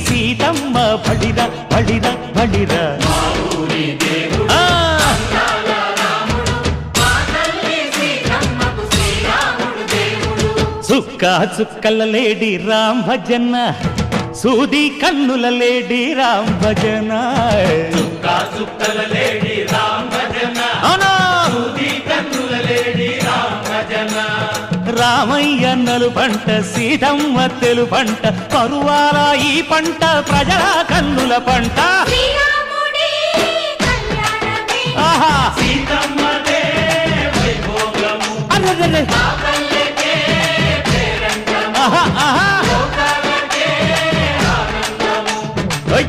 సీతమ్మ బడిర బడిర బడిర ఆ, చుక్క చుక్కల లేడి రామ్ భజన సూది కన్నుల లేడి రామ్ భజన. చుక్క చుక్కల లేడి రామయ్య నలు పంట సీతమ్మ తెలు పంట కరువాల ఈ పంట ప్రజల కన్నుల పంట. ఆహా! ఆహా, ఆహా.